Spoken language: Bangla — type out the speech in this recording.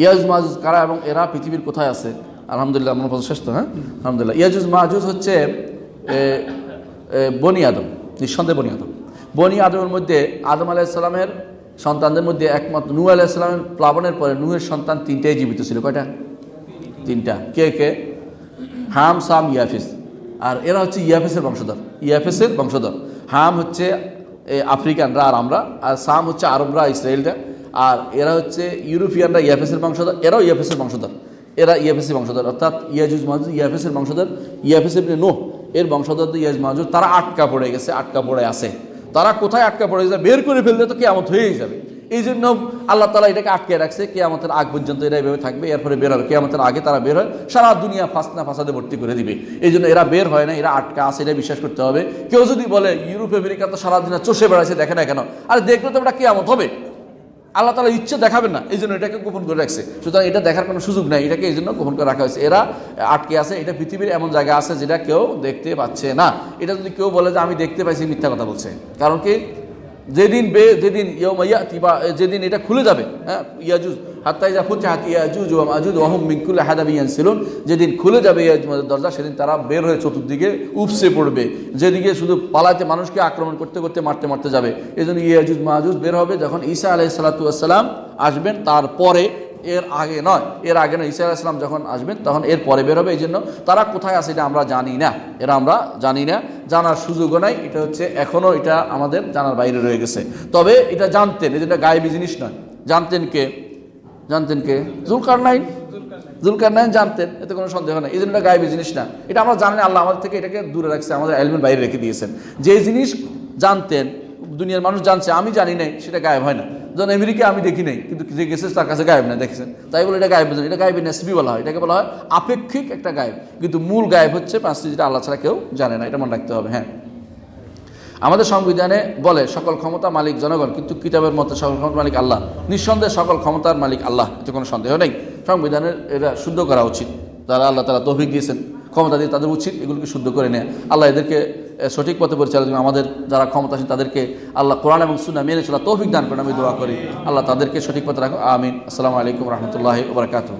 ইয়াজুজ মাহুজ কারা এবং এরা পৃথিবীর কোথায় আছে? আলহামদুলিল্লাহ আমার পথ শেষ তো হ্যাঁ? আলহামদুলিল্লাহ। ইয়াজুজ মাহুজ হচ্ছে বনি আদম, নিঃসন্দেহে বনি আদম। বনি আদমের মধ্যে আদম আলাইসাল্লামের সন্তানদের মধ্যে একমাত্র নূহ আলাইসাল্লামের প্লাবনের পরে নূহের সন্তান তিনটাই জীবিত ছিল, কয়টা? তিনটা। কে কে? হাম, সাম, ইয়াফিস। আর এরা হচ্ছে ইয়াফিসের বংশধর ইয়াফিসের বংশধর। হাম হচ্ছে আফ্রিকানরা আর আমরা, আর সাম হচ্ছে আরবরা, ইসরায়েলরা। আর এরা হচ্ছে ইউরোপিয়ানরা ইয়াফিসের বংশধর, এরাও ইয়াফিসের বংশধর। এরা ইয়াফিসের বংশধর, অর্থাৎ ইয়াজুজ মাহুজ ইয়াফিসের বংশধর ইয়াফিসের নো এর বংশধর ইয়াজ মাহুজ তারা আটকা পড়ে গেছে, আটকা পড়ে আছে। তারা কোথায় আটকা পড়ে গেছে বের করে ফেললে তো কেয়ামত হয়েই যাবে। এই জন্য আল্লাহ তালা এটাকে আটকে রাখছে কে কেয়ামতের আগ পর্যন্ত এরা এভাবে থাকবে, এরপরে বের হবে। কেয়ামতের আগে তারা বের হয়, সারা দুনিয়া ফাসনা ফাসাদে ভর্তি করে দিবে। এই জন্য এরা বের হয় না, এরা আটকা আছে, এটা বিশ্বাস করতে হবে। কেউ যদি বলে, ইউরোপ, আমেরিকা তো সারা দিনে চষে বেড়াচ্ছে দেখে না কেন? আর দেখলে তো এটা কেয়ামত হবে। আল্লাহ তালা ইচ্ছে দেখাবেন না এই জন্য এটাকে গোপন করে রাখছে। সুতরাং এটা দেখার কোনো সুযোগ নাই, এটাকে এই জন্য গোপন করে রাখা হয়েছে। এরা আটকে আছে, এটা পৃথিবীর এমন জায়গা আছে যেটা কেউ দেখতে পাচ্ছে না। এটা যদি কেউ বলে যে আমি দেখতে পাইছি মিথ্যা কথা বলছে, কারণ কি? যেদিন বে, যেদিন যেদিন এটা খুলে যাবে হ্যাঁ ইয়াজুজ, হাত্তাই যা ফুচ্ছে হাত ইয়াজুজ ও মাজুজ ওহম মিঙ্কুল হাদাবি ইয়ানসিলুন, যেদিন খুলে যাবে দরজা, সেদিন তারা বের হয়ে চতুর্দিকে উপসে পড়বে। যেদিকে শুধু পালাতে মানুষকে আক্রমণ করতে করতে, মারতে মারতে যাবে। এই জন্য ইয়াজুজ মাহাজুজ বের হবে যখন ঈসা আলাই আসসালাম আসবেন, তারপরে এর আগে নয়। এর আগে নয়, ঈসা আলাইসলাম যখন আসবেন, তখন এর পরে বেরোবে, এই জন্য তারা কোথায় আছে এটা আমরা জানি না। এরা আমরা জানি না, জানার সুযোগও নাই, এটা হচ্ছে এখনও এটা আমাদের জানার বাইরে রয়ে গেছে। তবে এটা জানতেন, এই গায়েবী জিনিস নয়। জানতেন কে? জানতেন কে? জুলকার নাইন জুলকার নাইন জানতেন, এতে কোনো সন্দেহ নেই। এই জন্য এটা গায়েবী জিনিস না। এটা আমরা জানি আল্লাহ আমাদের থেকে এটাকে দূরে রাখছে, আমাদের এলিমেন্ট বাইরে রেখে দিয়েছেন। যে জিনিস জানতেন, দুনিয়ার মানুষ জানছে, আমি জানি নাই, সেটা গায়েব হয় না। যেমন আমেরিকা আমি দেখি নাই, কিন্তু যে গেছে তার কাছে গায়েব না দেখেছেন? তাই বলে এটা গায়েব এটা গায়েবী নেসবি বলা হয়, এটাকে বলা হয় আপেক্ষিক একটা গায়েব। কিন্তু মূল গায়েব হচ্ছে পাঁচটি যেটা আল্লাহ ছাড়া কেউ জানে না, এটা মনে রাখতে হবে হ্যাঁ। আমাদের সংবিধানে বলে, সকল ক্ষমতা মালিক জনগণ, কিন্তু কিতাবের মতে সকল ক্ষমতা মালিক আল্লাহ। নিঃসন্দেহে সকল ক্ষমতার মালিক আল্লাহ, এতে কোনো সন্দেহ নেই। সংবিধানের এটা শুদ্ধ করা উচিত। যারা আল্লাহ তারা তৌফিক দিয়েছেন, ক্ষমতা দিয়ে তাদের উচিত এগুলোকে শুদ্ধ করে নেয়। আল্লাহ এদেরকে সঠিক পথে পরিচালনা করুন। আমাদের যারা ক্ষমতাসীন, তাদেরকে আল্লাহ কোরআন এবং সুন্না মেনে চলা তৌফিক দান করেন। আমি দোয়া করি। আল্লাহ তাদেরকে সঠিক পথে রাখো আমিন। আসসালামু আলাইকুম রহমতুল্লাহ ওবরাকাতু